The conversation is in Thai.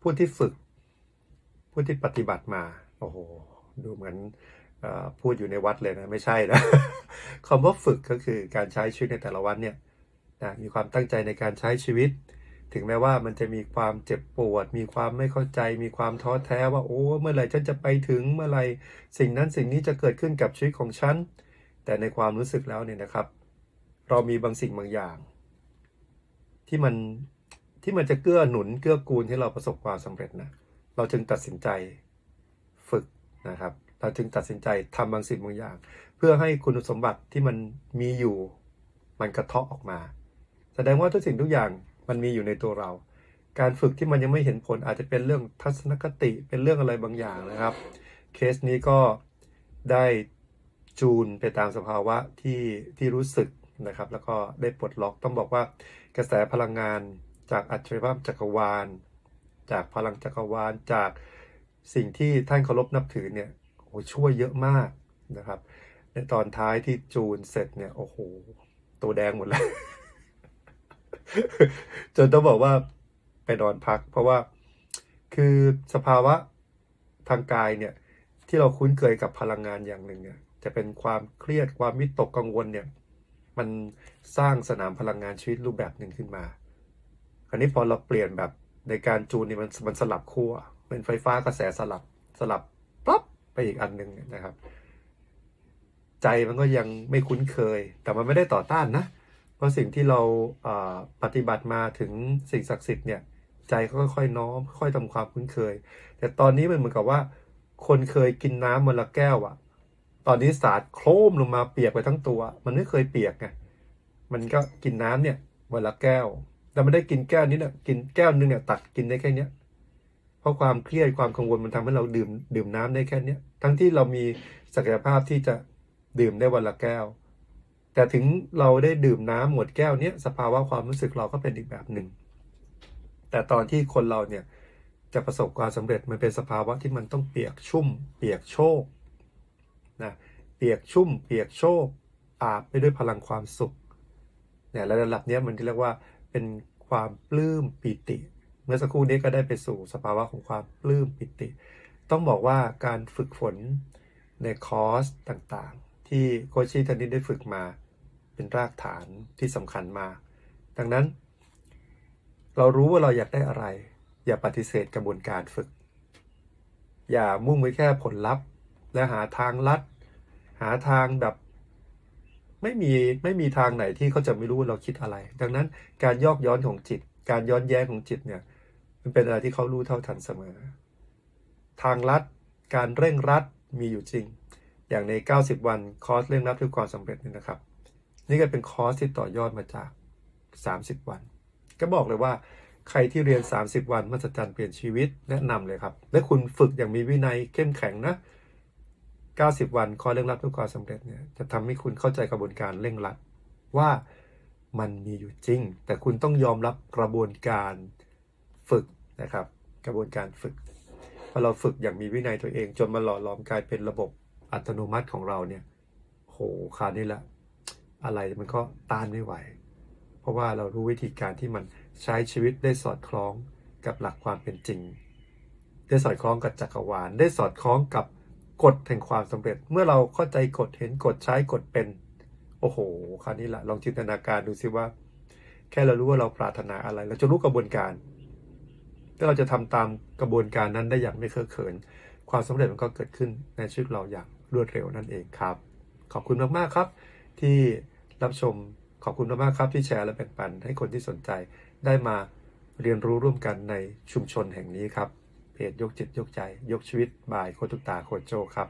ผู้ที่ฝึก ผู้ที่ปฏิบัติมา โอ้โห ดูเหมือนอพูดอยู่ในวัดเลยนะ ไม่ใช่นะคำว่าฝึกก็คือการใช้ชีวิตในแต่ละวันเนี่ยนะมีความตั้งใจในการใช้ชีวิต ถึงแม้ว่ามันจะมีความเจ็บปวด มีความไม่เข้าใจ มีความท้อแท้ว่า โอ้เมื่อไหร่ฉันจะไปถึงเมื่อไหร่สิ่งนั้นสิ่งนี้จะเกิดขึ้นกับชีวิตของฉันแต่ในความรู้สึกแล้วเนี่ยนะครับ เรามีบางสิ่งบางอย่าง ที่มัน ที่มันจะเกื้อหนุนเกื้อกูลให้เราประสบความสำเร็จนะเราจึงตัดสินใจฝึกนะครับ เราจึงตัดสินใจทำบางสิ่งบางอย่าง เพื่อให้คุณสมบัติที่มันมีอยู่มันกระเทาะออกมา แสดงว่าทุกสิ่งทุกอย่างมันมีอยู่ในตัวเรา การฝึกที่มันยังไม่เห็นผลอาจจะเป็นเรื่องทัศนคติเป็นเรื่องอะไรบางอย่างนะครับ เคสนี้ก็ได้จูนไปตามสภาวะที่ที่รู้สึกนะครับ แล้วก็ได้ปลดล็อกต้องบอกว่ากระแสพลังงาน จากอัจฉริยภาพจักรวาล จากพลังจักรวาล จากสิ่งที่ท่านเคารพนับถือเนี่ยโอ้โหช่วยเยอะมากนะครับในตอนท้ายที่จูนเสร็จเนี่ยโอ้โหตัวแดงหมดเลยจนต้องบอกว่าไปนอนพัก เพราะว่าคือสภาวะทางกายเนี่ยที่เราคุ้นเคยกับพลังงานอย่างหนึ่งเนี่ยจะเป็นความเครียดความวิตกกังวลเนี่ยมันสร้างสนามพลังงานชีวิตรูปแบบหนึ่งขึ้นมา คราวนี้พอเราเปลี่ยนแบบในการจูนนี่มันมันสลับขั้วเป็นไฟฟ้ากระแสสลับสลับปั๊บไปอีกอันหนึ่งนะครับ ใจมันก็ยังไม่คุ้นเคย แต่มันไม่ได้ต่อต้านนะ เพราะสิ่งที่เราปฏิบัติมาถึงสิ่งศักดิ์สิทธิ์เนี่ยใจก็ค่อยๆน้อมค่อยๆทำความคุ้นเคย แต่ตอนนี้มันเหมือนกับว่า คนเคยกินน้ำมันละแก้วอะตอนนี้สาดโครมลงมาเปียกไปทั้งตัว มันไม่เคยเปียกไงมันก็กินน้ำเนี่ยวันละแก้ว แต่ไม่ได้กินแก้วนี้เนี่ยกินแก้วนึงเนี่ยตัดกินได้แค่เนี้ยเพราะความเครียดความกังวลมันทำให้เราดื่มดื่มน้ำได้แค่เนี้ยทั้งที่เรามีศักยภาพที่จะดื่มได้วันละแก้ว แต่ถึงเราได้ดื่มน้ำหมดแก้วเนี้ยสภาวะความรู้สึกเราก็เป็นอีกแบบหนึ่ง แต่ตอนที่คนเราเนี่ยจะประสบความสำเร็จมันเป็นสภาวะที่มันต้องเปียกชุ่ม เปียกโชกนะเปียกชุ่ม เปียกโชกอาบไปด้วยพลังความสุขเนี่ยระดับนี้มันที่เรียกว่า เป็นความปลื้มปิติ เมื่อสักครู่นี้ก็ได้ไปสู่สภาวะของความปลื้มปิติ ต้องบอกว่าการฝึกฝนในคอร์สต่างๆ ที่โคชชี่ท่านนี้ได้ฝึกมาเป็นรากฐานที่สำคัญมา ดังนั้น เรารู้ว่าเราอยากได้อะไร อย่าปฏิเสธกระบวนการฝึก อย่ามุ่งไว้แค่ผลลัพธ์ และหาทางลัด หาทางแบบ ไม่มีไม่มีทางไหนที่เขาจะไม่รู้ว่าเราคิดอะไร ดังนั้นการยอกย้อนของจิต การย้อนแย้งของจิตเนี่ย มันเป็นอะไรที่เขารู้เท่าทันเสมอ ทางลัดการเร่งรัดมีอยู่จริง อย่างใน 90 วันคอร์สเร่งรัดเพื่อความสำเร็จนี่นะครับ นี่ก็เป็นคอร์สที่ต่อยอดมาจาก 30 วัน ก็บอกเลยว่าใครที่เรียน 30 วันมหัศจรรย์เปลี่ยนชีวิตแนะนำเลยครับ และคุณฝึกอย่างมีวินัยเข้มแข็งนะ 90 วันคอเร่งรัดเพื่อความสำเร็จเนี่ยจะทำให้คุณเข้าใจกระบวนการเร่งรัด ว่ามันมีอยู่จริง แต่คุณต้องยอมรับกระบวนการฝึกนะครับ กระบวนการฝึกพอเราฝึกอย่างมีวินัยตัวเอง จนมาหล่อหลอมกลายเป็นระบบอัตโนมัติของเราเนี่ยโหคราวนี้แหละอะไรมันก็ต้านไม่ไหว เพราะว่าเรารู้วิธีการที่มันใช้ชีวิตได้สอดคล้องกับหลักความเป็นจริง ได้สอดคล้องกับจักรวาลได้สอดคล้องกับ กฎแห่งความสำเร็จเมื่อเราเข้าใจกฎเห็นกฎใช้กฎเป็น โอ้โหคราวนี้แหละลองจินตนาการดูสิว่า แค่เรารู้ว่าเราปรารถนาอะไรเราจะรู้กระบวนการถ้าเราจะทำตามกระบวนการนั้นได้อย่างไม่เคอะเขิน ความสำเร็จมันก็เกิดขึ้นในชีวิตเราอย่างรวดเร็วนั่นเองครับ ขอบคุณมากๆครับ ที่รับชมขอบคุณมากๆครับที่แชร์และแบ่งปันให้คนที่สนใจได้มาเรียนรู้ร่วมกันในชุมชนแห่งนี้ครับ เพจยกจิตยกใจ ยกชีวิตบายโคตุตาโคโจครับ